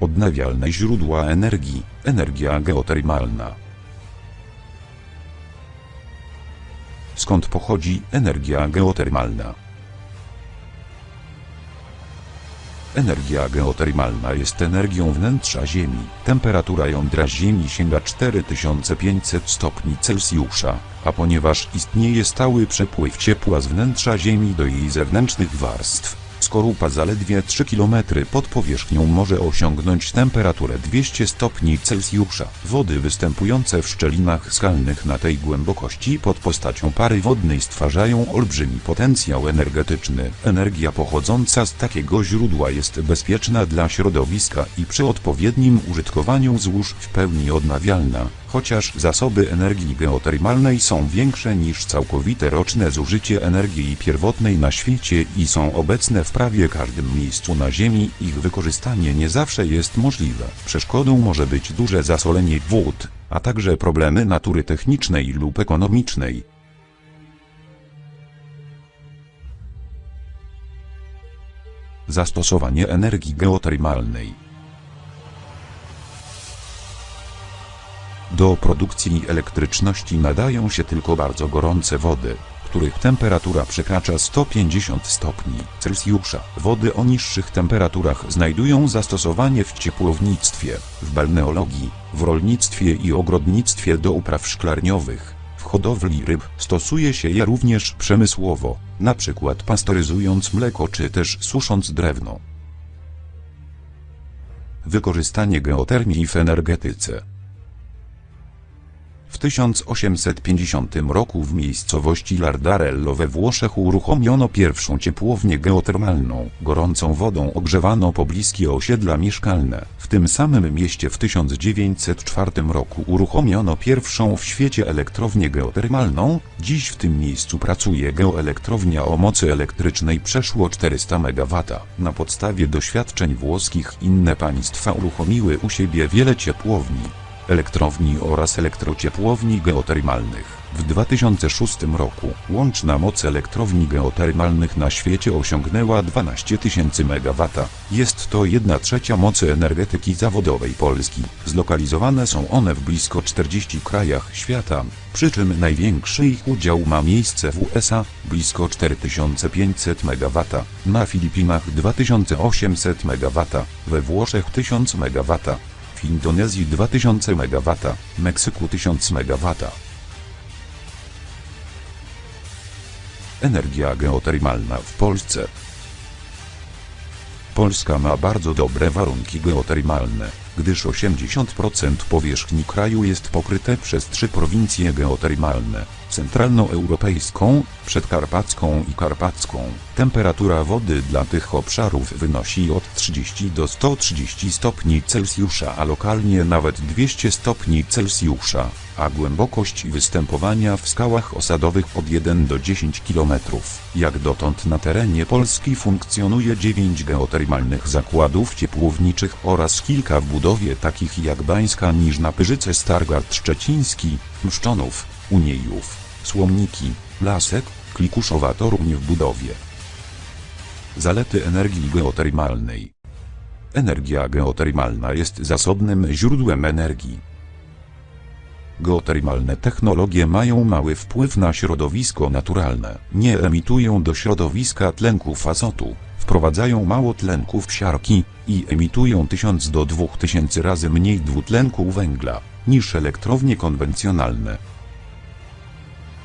Odnawialne źródła energii, energia geotermalna. Skąd pochodzi energia geotermalna? Energia geotermalna jest energią wnętrza Ziemi. Temperatura jądra Ziemi sięga 4500 stopni Celsjusza, a ponieważ istnieje stały przepływ ciepła z wnętrza Ziemi do jej zewnętrznych warstw, skorupa zaledwie 3 km pod powierzchnią może osiągnąć temperaturę 200 stopni Celsjusza. Wody występujące w szczelinach skalnych na tej głębokości pod postacią pary wodnej stwarzają olbrzymi potencjał energetyczny. Energia pochodząca z takiego źródła jest bezpieczna dla środowiska i przy odpowiednim użytkowaniu złóż w pełni odnawialna chociaż zasoby energii geotermalnej są większe niż całkowite roczne zużycie energii pierwotnej na świecie i są obecne w prawie każdym miejscu na Ziemi, ich wykorzystanie nie zawsze jest możliwe. Przeszkodą może być duże zasolenie wód, a także problemy natury technicznej lub ekonomicznej. Zastosowanie energii geotermalnej Do produkcji elektryczności nadają się tylko bardzo gorące wody, których temperatura przekracza 150 stopni Celsjusza. Wody o niższych temperaturach znajdują zastosowanie w ciepłownictwie, w balneologii, w rolnictwie i ogrodnictwie do upraw szklarniowych. W hodowli ryb stosuje się je również przemysłowo, przykład pasteryzując mleko czy też susząc drewno. Wykorzystanie geotermii w energetyce w 1850 roku w miejscowości Lardarello we Włoszech uruchomiono pierwszą ciepłownię geotermalną. Gorącą wodą ogrzewano pobliskie osiedla mieszkalne. W tym samym mieście w 1904 roku uruchomiono pierwszą w świecie elektrownię geotermalną. Dziś w tym miejscu pracuje geoelektrownia o mocy elektrycznej przeszło 400 MW. Na podstawie doświadczeń włoskich inne państwa uruchomiły u siebie wiele ciepłowni elektrowni oraz elektrociepłowni geotermalnych. W 2006 roku łączna moc elektrowni geotermalnych na świecie osiągnęła 12 tysięcy MW. Jest to 1 trzecia mocy energetyki zawodowej Polski. Zlokalizowane są one w blisko 40 krajach świata, przy czym największy ich udział ma miejsce w USA, blisko 4500 MW, na Filipinach 2800 MW, we Włoszech 1000 MW, w Indonezji 2000 MW, Meksyku 1000 MW. Energia geotermalna w Polsce Polska ma bardzo dobre warunki geotermalne, gdyż 80% powierzchni kraju jest pokryte przez trzy prowincje geotermalne, centralnoeuropejską, przedkarpacką i karpacką. Temperatura wody dla tych obszarów wynosi od 30 do 130 stopni Celsjusza, a lokalnie nawet 200 stopni Celsjusza, a głębokość występowania w skałach osadowych od 1 do 10 km. Jak dotąd na terenie Polski funkcjonuje 9 geotermalnych zakładów ciepłowniczych oraz kilka w budowie takich jak Bańska Niżna Pyrzyce Stargard Szczeciński, Mszczonów, Uniejów, Słomniki, Lasek, Klikuszowa Toruń w budowie. Zalety energii geotermalnej Energia geotermalna jest zasobnym źródłem energii. Geotermalne technologie mają mały wpływ na środowisko naturalne. Nie emitują do środowiska tlenków azotu, wprowadzają mało tlenków siarki i emitują 1000 do 2000 razy mniej dwutlenku węgla niż elektrownie konwencjonalne.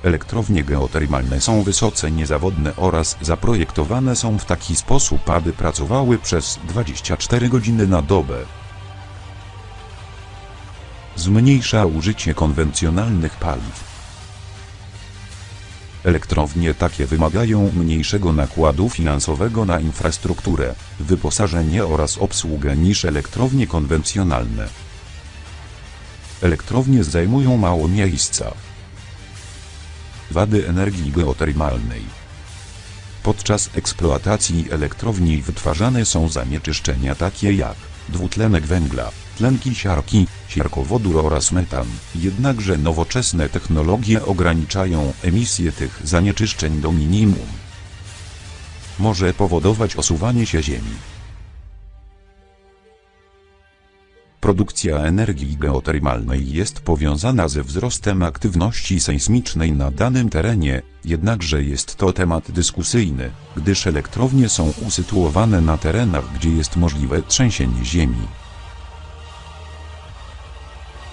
Elektrownie geotermalne są wysoce niezawodne oraz zaprojektowane są w taki sposób, aby pracowały przez 24 godziny na dobę. Zmniejsza użycie konwencjonalnych paliw. Elektrownie takie wymagają mniejszego nakładu finansowego na infrastrukturę, wyposażenie oraz obsługę niż elektrownie konwencjonalne. Elektrownie zajmują mało miejsca. Wady energii geotermalnej. Podczas eksploatacji elektrowni wytwarzane są zanieczyszczenia takie jak dwutlenek węgla, tlenki siarki, siarkowodór oraz metan. Jednakże nowoczesne technologie ograniczają emisję tych zanieczyszczeń do minimum. Może powodować osuwanie się Ziemi. Produkcja energii geotermalnej jest powiązana ze wzrostem aktywności sejsmicznej na danym terenie, jednakże jest to temat dyskusyjny, gdyż elektrownie są usytuowane na terenach, gdzie jest możliwe trzęsienie ziemi.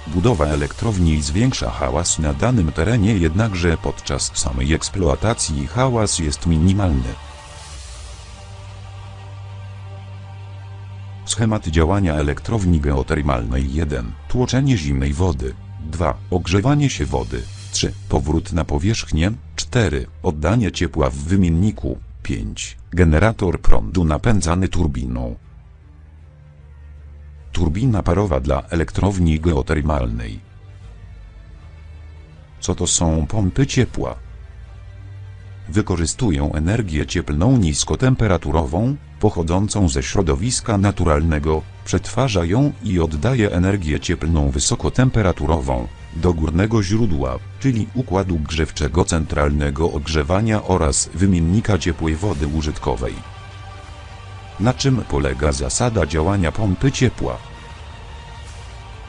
Budowa elektrowni zwiększa hałas na danym terenie, jednakże podczas samej eksploatacji hałas jest minimalny. Schemat działania elektrowni geotermalnej 1. Tłoczenie zimnej wody. 2. Ogrzewanie się wody. 3. Powrót na powierzchnię. 4. Oddanie ciepła w wymienniku. 5. Generator prądu napędzany turbiną. Turbina parowa dla elektrowni geotermalnej. Co to są pompy ciepła? Wykorzystują energię cieplną niskotemperaturową, pochodzącą ze środowiska naturalnego, przetwarza ją i oddaje energię cieplną wysokotemperaturową do górnego źródła, czyli układu grzewczego centralnego ogrzewania oraz wymiennika ciepłej wody użytkowej. Na czym polega zasada działania pompy ciepła?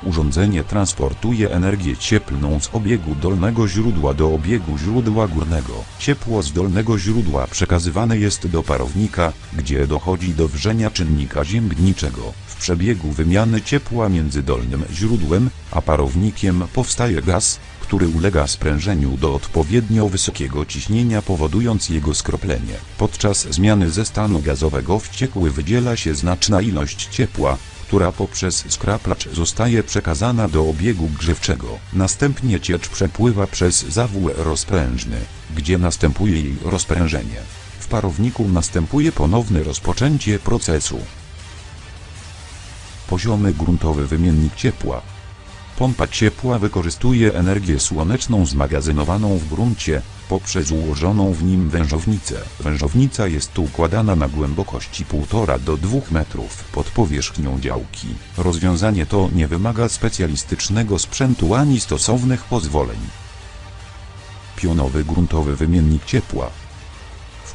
Urządzenie transportuje energię cieplną z obiegu dolnego źródła do obiegu źródła górnego. Ciepło z dolnego źródła przekazywane jest do parownika, gdzie dochodzi do wrzenia czynnika ziemniczego. W przebiegu wymiany ciepła między dolnym źródłem a parownikiem powstaje gaz, który ulega sprężeniu do odpowiednio wysokiego ciśnienia powodując jego skroplenie. Podczas zmiany ze stanu gazowego w ciekły wydziela się znaczna ilość ciepła, która poprzez skraplacz zostaje przekazana do obiegu grzewczego. Następnie ciecz przepływa przez zawół rozprężny, gdzie następuje jej rozprężenie. W parowniku następuje ponowne rozpoczęcie procesu. Poziomy gruntowy wymiennik ciepła. Pompa ciepła wykorzystuje energię słoneczną zmagazynowaną w gruncie, poprzez ułożoną w nim wężownicę. Wężownica jest układana na głębokości 1,5 do 2 metrów pod powierzchnią działki. Rozwiązanie to nie wymaga specjalistycznego sprzętu ani stosownych pozwoleń. Pionowy gruntowy wymiennik ciepła.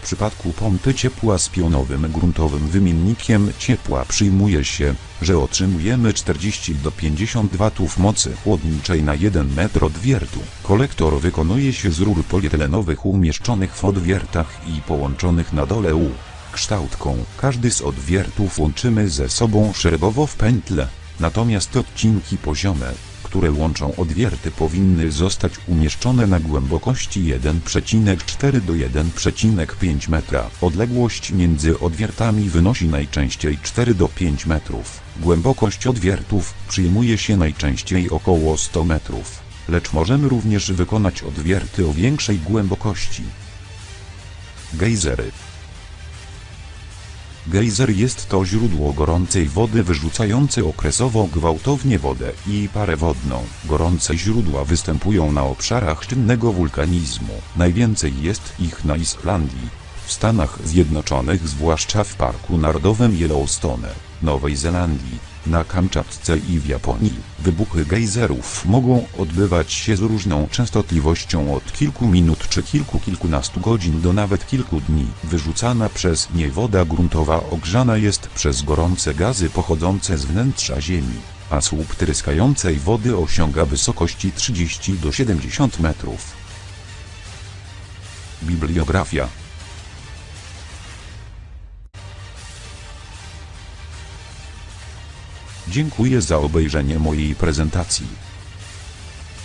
Przypadku pompy ciepła z pionowym gruntowym wymiennikiem ciepła przyjmuje się, że otrzymujemy 40 do 50 W mocy chłodniczej na 1 metr odwiertu. Kolektor wykonuje się z rur polietylenowych umieszczonych w odwiertach i połączonych na dole U. Kształtką każdy z odwiertów łączymy ze sobą szeregowo w pętle, natomiast odcinki poziome, które łączą odwierty powinny zostać umieszczone na głębokości 1,4 do 1,5 metra. Odległość między odwiertami wynosi najczęściej 4 do 5 metrów. Głębokość odwiertów przyjmuje się najczęściej około 100 metrów, lecz możemy również wykonać odwierty o większej głębokości. Gejzery Gejzer jest to źródło gorącej wody wyrzucające okresowo gwałtownie wodę i parę wodną. Gorące źródła występują na obszarach czynnego wulkanizmu. Najwięcej jest ich na Islandii, w Stanach Zjednoczonych zwłaszcza w Parku Narodowym Yellowstone, Nowej Zelandii, na Kamczatce i w Japonii. Wybuchy gejzerów mogą odbywać się z różną częstotliwością od kilku minut czy kilku kilkunastu godzin do nawet kilku dni. Wyrzucana przez nie woda gruntowa ogrzana jest przez gorące gazy pochodzące z wnętrza Ziemi, a słup tryskającej wody osiąga wysokości 30 do 70 metrów. Bibliografia Dziękuję za obejrzenie mojej prezentacji.